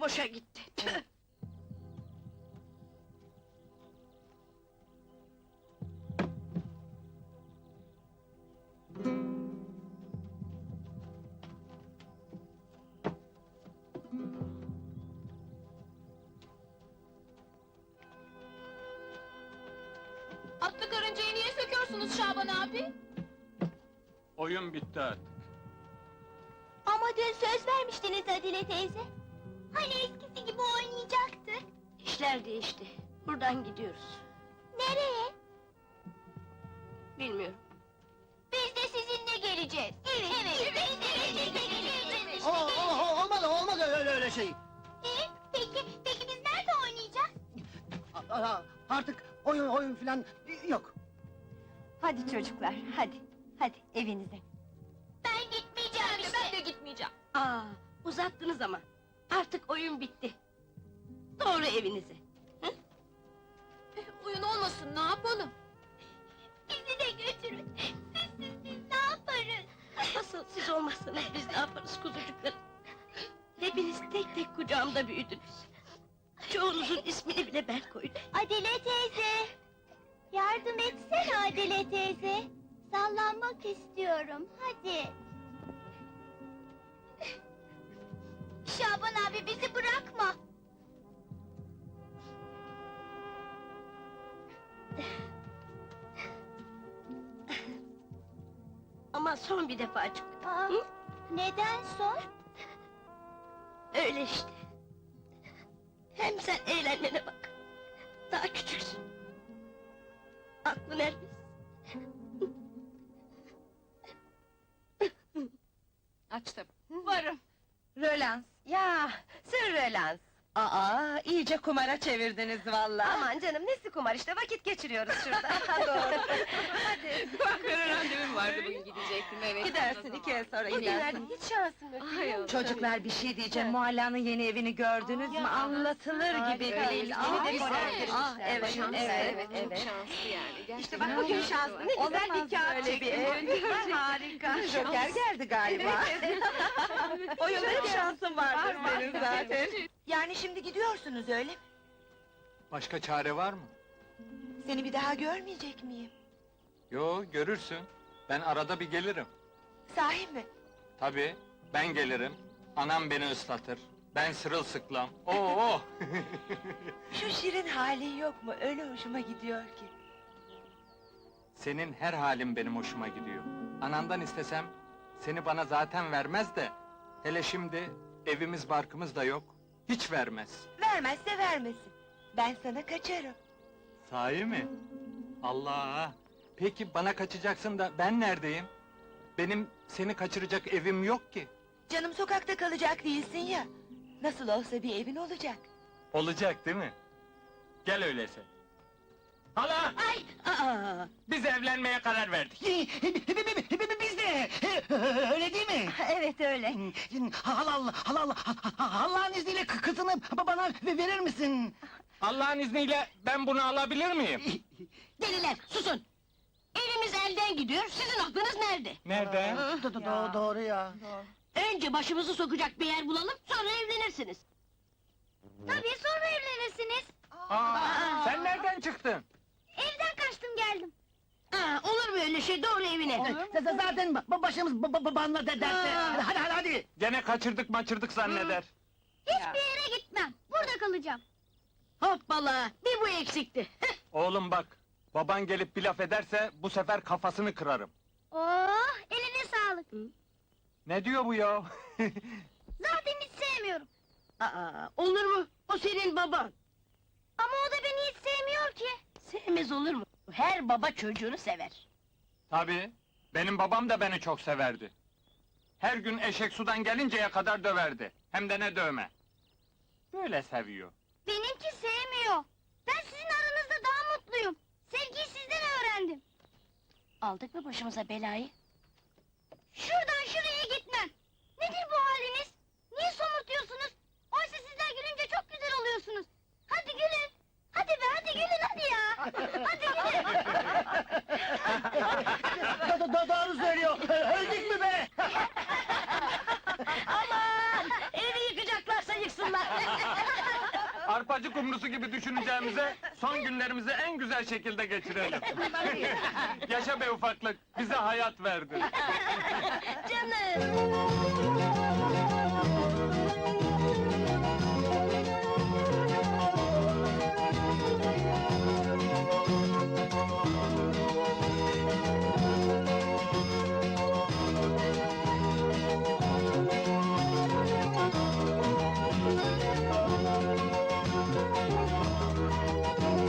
boşa gitti. Atlı karıncayı niye söküyorsunuz Şaban abi? Oyun bitti artık. Ama dün söz vermiştiniz Adile teyze. Hani eskisi gibi oynayacaktık. İşler değişti. Buradan gidiyoruz. Nereye? Bilmiyorum. Biz de sizinle geleceğiz. Evet, evet. Biz de sizinle geleceğiz. O, o, o- olmadı, olmadı öyle öyle şey. Ee, peki, peki biz nerede oynayacağız? A- a- Artık oyun oyun filan yok. Hadi çocuklar, hadi. Hadi evinize. Ben gitmeyeceğim işte. Ben de gitmeyeceğim. Aa, uzattınız ama. Artık oyun bitti. Doğru evinize. Eh, Oyun olmasın ne yapalım? Bizi de götürün. Sizsiz biz ne yaparız? Asıl siz olmazsanız biz ne yaparız kuzucuklarım? Hepiniz tek tek kucağımda büyüdünüz. Çoğunuzun ismini bile ben koydum. Adile teyze. Yardım etsene Adile teyze. Sallanmak istiyorum, hadi. Şaban abi bizi bırakma. Ama son bir defacık. Aa, Hı? neden son? Öyle işte. Hem sen eğlenmene bak. Daha küçüksün. Aklın ermez. Açtım. Varım. Rölans. Ya, sır rölans. Aa, iyice kumara çevirdiniz vallahi. Aman canım, nesi kumar işte, vakit geçiriyoruz şurada. Doğru. Hadi. Benim randevum vardı bugün gidecektim evet. Gidersin iki ay sonra Bugünlerde gidersin. Hiç şansım yok. Ay Allah. Çocuklar bir şey diyeceğim, Mualla'nın yeni evini gördünüz mü? Anlatılır gibi Öyle değil. değil. Ah, Yeni evet, dekor ah, evet, Şanslı, evet, evet, evet. Şanslı yani. Gerçekten. İşte bak bugün şanslı, ne güzel bir kağıt böyle bir çektim. Harika. Joker geldi galiba. Oyunda hep şansın vardır senin zaten. Yani şimdi gidiyorsunuz öyle mi? Başka çare var mı? Seni bir daha görmeyecek miyim? Yo, görürsün. Ben arada bir gelirim. Sahi mi? Tabii, ben gelirim. Anam beni ıslatır. Ben sırılsıklam. Oo! Şu şirin hali yok mu? Öyle hoşuma gidiyor ki. Senin her halin benim hoşuma gidiyor. Anandan istesem, seni bana zaten vermez de... ...hele şimdi evimiz barkımız da yok, hiç vermez. Vermezse vermesin. Ben sana kaçarım. Sahi mi? Allah! Peki bana kaçacaksın da ben neredeyim? Benim seni kaçıracak evim yok ki. Canım sokakta kalacak değilsin ya. Nasıl olsa bir evin olacak. Olacak değil mi? Gel öyleyse. Hala! Aa, Biz evlenmeye karar verdik. Biz de öyle değil mi? evet öyle. Halal, halal, Allah'ın izniyle kı- kızını bana verir misin? Allah'ın izniyle ben bunu alabilir miyim? deliler susun! Evimiz elden gidiyor, sizin aklınız nerede? Nerede? Do- do- do- doğru ya. Önce başımızı sokacak bir yer bulalım, sonra evlenirsiniz. Tabii sonra evlenirsiniz. Aa, sen nereden çıktın? Evden kaçtım geldim. Aa, olur mu öyle şey, doğru evine! Z- z- Zaten ba- başımız ba- ba- de dertte. Hadi hadi hadi. Gene kaçırdık maçırdık zanneder. Hiçbir yere gitmem. Burada kalacağım. Hoppala, bir bu eksikti. Oğlum bak, baban gelip bir laf ederse bu sefer kafasını kırarım. Oh, eline sağlık. Ne diyor bu ya? Zaten hiç sevmiyorum. Aa, olur mu? O senin baban. Ama o da beni hiç sevmiyor ki. Sevmez olur mu? Her baba çocuğunu sever. Tabii, benim babam da beni çok severdi. Her gün eşek sudan gelinceye kadar döverdi. Hem de ne dövme. Böyle seviyor. Benimki sevmiyor. Ben sizin aranızda daha mutluyum. Sevgiyi sizden öğrendim. Aldık mı başımıza belayı? Şuradan şuraya gitmem. Nedir bu haliniz? Niye somurtuyorsunuz? Oysa sizler gülünce çok güzel oluyorsunuz. Hadi gülün. Hadi be hadi gülün hadi ya. Hadi gülün. Do- do- do- doğru söylüyor. Öldük mü be? Aman! Evi yıkacaklarsa yıksınlar! Arpacı kumrusu gibi düşüneceğimize son günlerimizi en güzel şekilde geçirelim. Yaşa be ufaklık, bize hayat verdin. Canım.